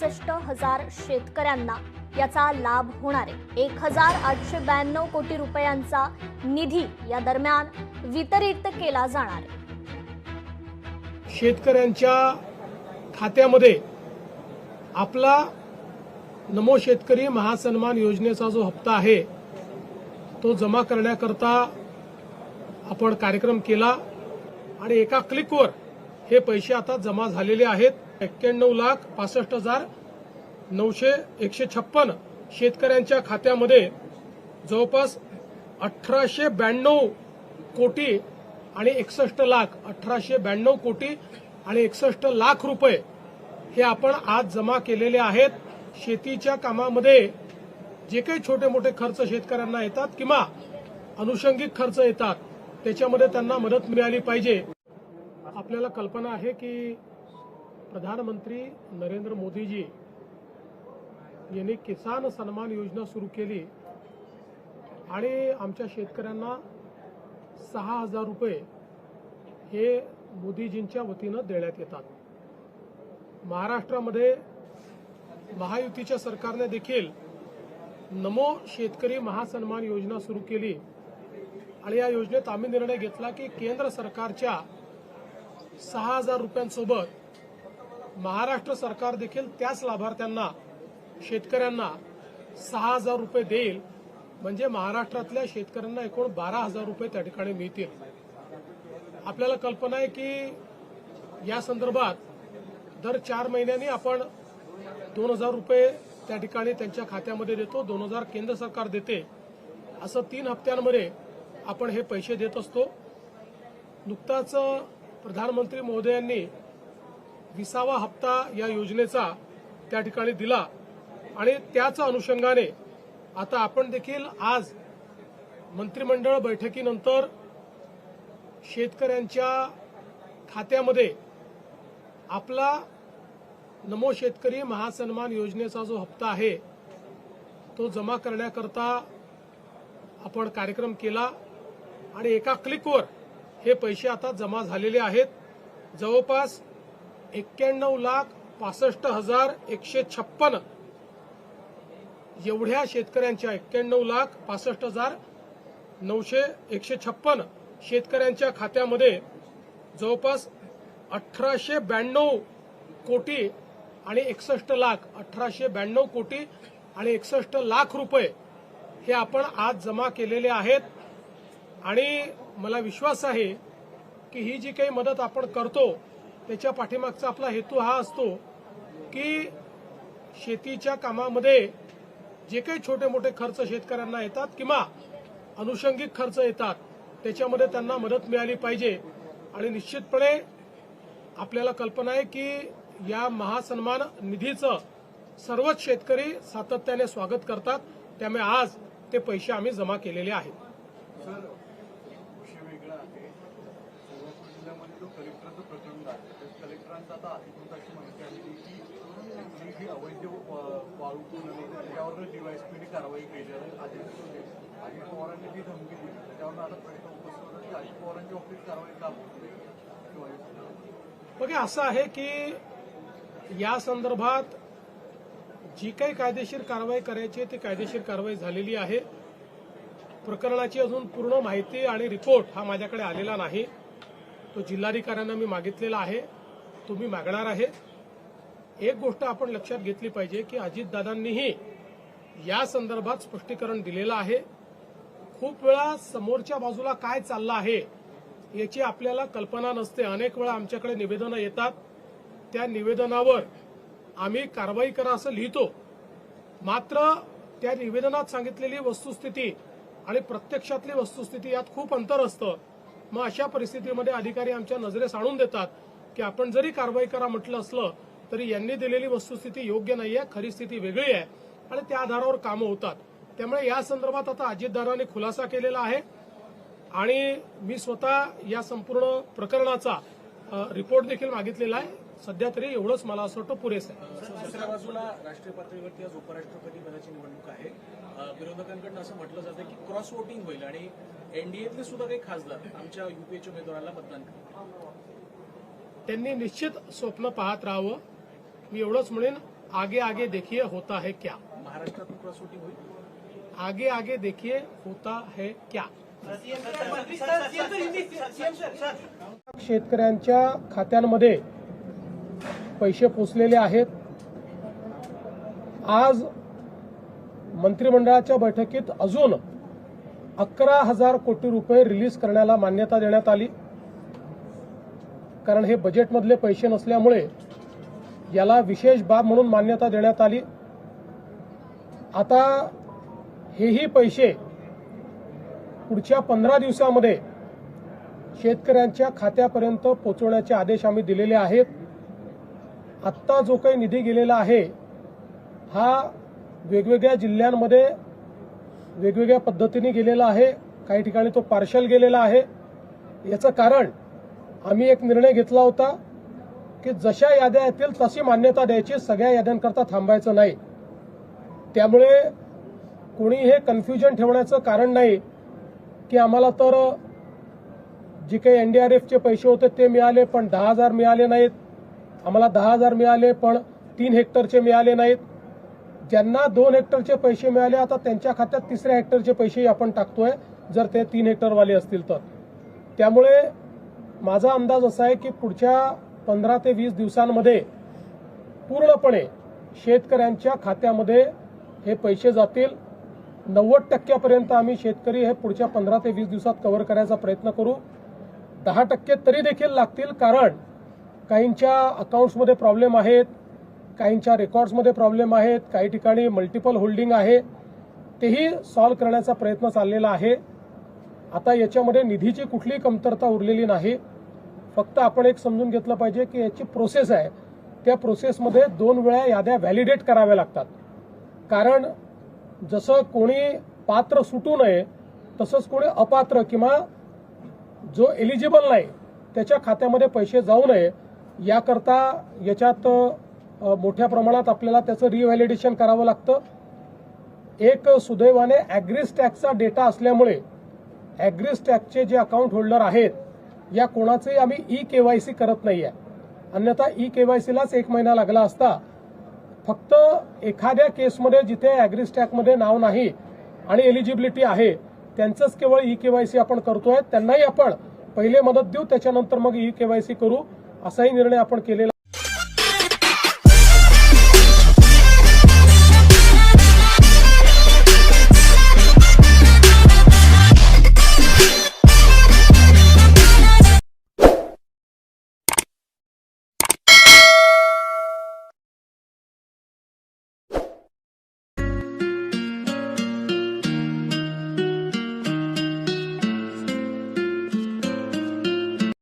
पासष्ट हजार शेतकऱ्यांना याचा लाभ होणार आहे. एक हजार आठशे ब्याण्णव कोटी रुपयांचा निधी या दरम्यान वितरित केला जाणार आहे. शेतकऱ्यांच्या खात्यामध्ये आपला नमो शेतकरी महासन्मान योजनेचा जो हप्ता आहे तो जमा करण्याकरता आपण कार्यक्रम केला आणि एका क्लिकवर हे पैसे आता जमा झालेले आहेत. एक्क्याण्णव लाख पासष्ट हजार नऊशे एकशे छप्पन शेतकऱ्यांच्या खात्यामध्ये जवळपास अठराशे ब्याण्णव कोटी आणि एकसष्ट लाख अठराशे ब्याण्णव कोटी आणि एकसष्ट लाख रुपये हे आपण आज जमा केलेले आहेत. शेतीच्या कामामध्ये जे काही छोटे मोठे खर्च शेतकऱ्यांना येतात किंवा अनुषंगिक खर्च येतात त्याच्यामध्ये त्यांना मदत मिळाली पाहिजे. आपल्याला कल्पना आहे की प्रधानमंत्री नरेंद्र मोदीजी यांनी किसान सन्मान योजना सुरू केली आणि आमच्या शेतकऱ्यांना सहा हजार रुपये हे मोदीजींच्या वतीनं देण्यात येतात. महाराष्ट्रामध्ये महायुतीच्या सरकारने देखील नमो शेतकरी महासन्मान योजना सुरू केली आणि या योजनेत आम्ही निर्णय घेतला की केंद्र सरकारच्या सहा हजार रुपयांसोबत महाराष्ट्र सरकार देखील त्याच लाभार्थ्यांना शेतकऱ्यांना सहा हजार रुपये देईल. म्हणजे महाराष्ट्रातल्या शेतकऱ्यांना एकूण बारा हजार रुपये त्या ठिकाणी मिळतील. आपल्याला कल्पना आहे की या संदर्भात दर चार महिन्यांनी आपण दोन हजार रुपये त्या ठिकाणी त्यांच्या खात्यामध्ये देतो दोन हजार केंद्र सरकार देते. असं तीन हप्त्यांमध्ये आपण हे पैसे देत असतो. नुकताच प्रधानमंत्री महोदयांनी विसावा हप्ता या योजनेचा त्या ठिकाणी दिला. आणि त्याच अनुषंगाने आता आपण देखील आज मंत्रिमंडळ बैठकीनंतर शेतकऱ्यांच्या खात्यामध्ये आपला नमो शेतकरी महासन्मान योजनेचा जो हप्ता आहे तो जमा करण्याकरता आपण कार्यक्रम केला. आणि एका क्लिकवर हे पैसे आता जमा झालेले आहेत. जवळपास एक्क्याण्णव लाख पासष्ट हजार एकशे छप्पन. एवढ्या शेतकऱ्यांच्या एक्क्याण्णव लाख पासष्ट हजार नऊशे एकशे छप्पन शेतकऱ्यांच्या खात्यामध्ये जवळपास अठराशे ब्याण्णव कोटी आणि एकसष्ट लाख अठराशे ब्याण्णव कोटी आणि एकसष्ट लाख रुपये हे आपण आज जमा केलेले आहेत. आणि मला विश्वास आहे की ही जी काही मदत आपण करतो त्याच्या पाठीमागचा आपला हेतू हा असतो की शेतीच्या कामामध्ये जे काही छोटे मोठे खर्च शेतकऱ्यांना येतात किंवा अनुषंगिक खर्च येतात त्याच्यामध्ये त्यांना मदत मिळाली पाहिजे. आणि निश्चितपणे आपल्याला कल्पना आहे की या महासन्मान निधीचं सर्वच शेतकरी सातत्याने स्वागत करतात. त्यामुळे आज ते पैसे आम्ही जमा केलेले आहेत सर विषय वेगळा आहे सोलापूर जिल्ह्यामध्ये जो कलेक्टरचं प्रकरण आहे त्या कलेक्टरांचा आता अधिकृत अशी माहिती आलेली की जी ही अवैध वा- वाळू पूर्ण त्याच्यावर डीवायसपीने कारवाई केली आहे अजित अजित पवारांनी जी धमकी दिली त्याच्यावर आता प्रश्न उपस्थित होता की अजित पवारांची ऑफिस कारवाई का होत बघा असं आहे की या संदर्भात जी काही कायदेशीर कारवाई करायची ती कायदेशीर कारवाई झालेली आहे. प्रकरणाची अजून पूर्ण माहिती आणि रिपोर्ट हा माझ्याकडे आलेला नाही. तो जिल्हाधिकाऱ्यांना मी मागितलेला आहे. तुम्ही मागणार आहे एक गोष्ट आपण लक्षात घेतली पाहिजे की अजितदादांनीही या संदर्भात स्पष्टीकरण दिलेलं आहे. खूप वेळा समोरच्या बाजूला काय चाललं आहे याची आपल्याला कल्पना नसते. अनेक वेळा आमच्याकडे निवेदनं येतात. त्या निवेदनावर आम्ही कारवाई करा असं लिहितो. मात्र त्या निवेदनात सांगितलेली वस्तुस्थिती आणि प्रत्यक्षातली वस्तुस्थिती यात खूप अंतर असतं. मग अशा परिस्थितीमध्ये अधिकारी आमच्या नजरेस आणून देतात. की आपण जरी कारवाई करा म्हटलं असलं तरी यांनी दिलेली वस्तुस्थिती योग्य नाही आहे खरी स्थिती वेगळी आहे आणि त्या आधारावर कामं होतात. त्यामुळे या संदर्भात आता अजितदारांनी खुलासा केलेला आहे आणि मी स्वतः या संपूर्ण प्रकरणाचा रिपोर्ट देखील मागितलेला आहे. सध्या तरी एवढंच मला असं वाटतं पुरेसं आहे. दुसऱ्या बाजूला राष्ट्रीय पातळीवरती आज उपराष्ट्रपती पदाची निवडणूक आहे. अ, विरोधकांकडून असं म्हटलं जातं की क्रॉस वोटिंग होईल आणि एनडीएतले सुद्धा काही खासदार आमच्या युपीएच्या उमेदवाराला मतदान करतील. त्यांनी निश्चित स्वप्न पाहत राहावं. मी एवढंच म्हणेन आगे आगे देखिए होता है क्या. महाराष्ट्रातून वोटिंग होईल? आगे आगे देखिए होता है क्या. शेतकऱ्यांच्या खात्यांमध्ये पैसे पोचलेले आहेत. आज मंत्रिमंडळाच्या बैठकीत अजून अकरा हजार कोटी रुपये रिलीज करण्याला मान्यता देण्यात आली. कारण हे बजेटमधले पैसे नसल्यामुळे याला विशेष बाब म्हणून मान्यता देण्यात आली. आता हेही पैसे पुढच्या पंधरा दिवसामध्ये शेतकऱ्यांच्या खात्यापर्यंत पोहोचवण्याचे आदेश आम्ही दिलेले आहेत. आत्ता जो काही निधी गेलेला आहे हा वेगवेगळ्या जिल्ह्यांमध्ये वेगवेगळ्या पद्धतीने गेलेला आहे. काही ठिकाणी तो पार्शल गेलेला आहे. याचं कारण आम्ही एक निर्णय घेतला होता की जशा याद्या येतील तशी मान्यता द्यायची. सगळ्या याद्यांकरता थांबायचं नाही. त्यामुळे कोणी हे कन्फ्युजन ठेवण्याचं कारण नाही की आम्हाला तर जे काही एनडीआरएफचे पैसे होते ते मिळाले पण दहा हजार मिळाले नाहीत. आम्हाला दहा हजार मिळाले पण तीन हेक्टरचे मिळाले नाहीत. ज्यांना दोन हेक्टरचे पैसे मिळाले आता त्यांच्या खात्यात तिसऱ्या हेक्टरचे पैसेही आपण टाकतोय जर ते तीन हेक्टरवाले असतील तर. त्यामुळे माझा अंदाज असा आहे की पुढच्या पंधरा ते वीस दिवसांमध्ये पूर्णपणे शेतकऱ्यांच्या खात्यामध्ये हे पैसे जातील. नव्वद टक्क्यापर्यंत आम्ही शेतकरी हे पुढच्या पंधरा ते वीस दिवसात कव्हर करायचा प्रयत्न करू. दहा टक्के तरी देखील लागतील कारण काहींच्या अकाउंट्समध्ये प्रॉब्लेम आहेत काहींच्या रेकॉर्ड्समध्ये प्रॉब्लेम आहेत काही ठिकाणी मल्टिपल होल्डिंग आहे. तेही सॉल्व्ह करण्याचा प्रयत्न चाललेला आहे. आता याच्यामध्ये निधीची कुठलीही कमतरता उरलेली नाही. फक्त आपण एक समजून घेतलं पाहिजे की याची प्रोसेस आहे. त्या प्रोसेसमध्ये दोन वेळा याद्या व्हॅलिडेट कराव्या लागतात. कारण जसं कोणी पात्र सुटू नये तसंच कोणी अपात्र किंवा जो एलिजिबल नाही त्याच्या खात्यामध्ये पैसे जाऊ नये याकरता याच्यात मोठ्या प्रमाणात आपल्याला त्याचं रिव्हॅलिडेशन करावं लागतं. एक सुदैवाने ॲग्रिस्टॅकचा डेटा असल्यामुळे ॲग्रिस्टॅकचे जे अकाउंट होल्डर आहेत या कोणाचंही आम्ही ई के वाय सी करत नाही आहे अन्यथा ई के वाय सीलाच एक महिना लागला असता फक्त एखाद्या केसमध्ये जिथे ॲग्रीस्टॅकमध्ये नाव नाही आणि एलिजिबिलिटी आहे त्यांचंच केवळ ई के वाय सी आपण करतोय. त्यांनाही आपण पहिले मदत देऊ त्याच्यानंतर मग ई के वाय सी करू असाही निर्णय आपण केलेला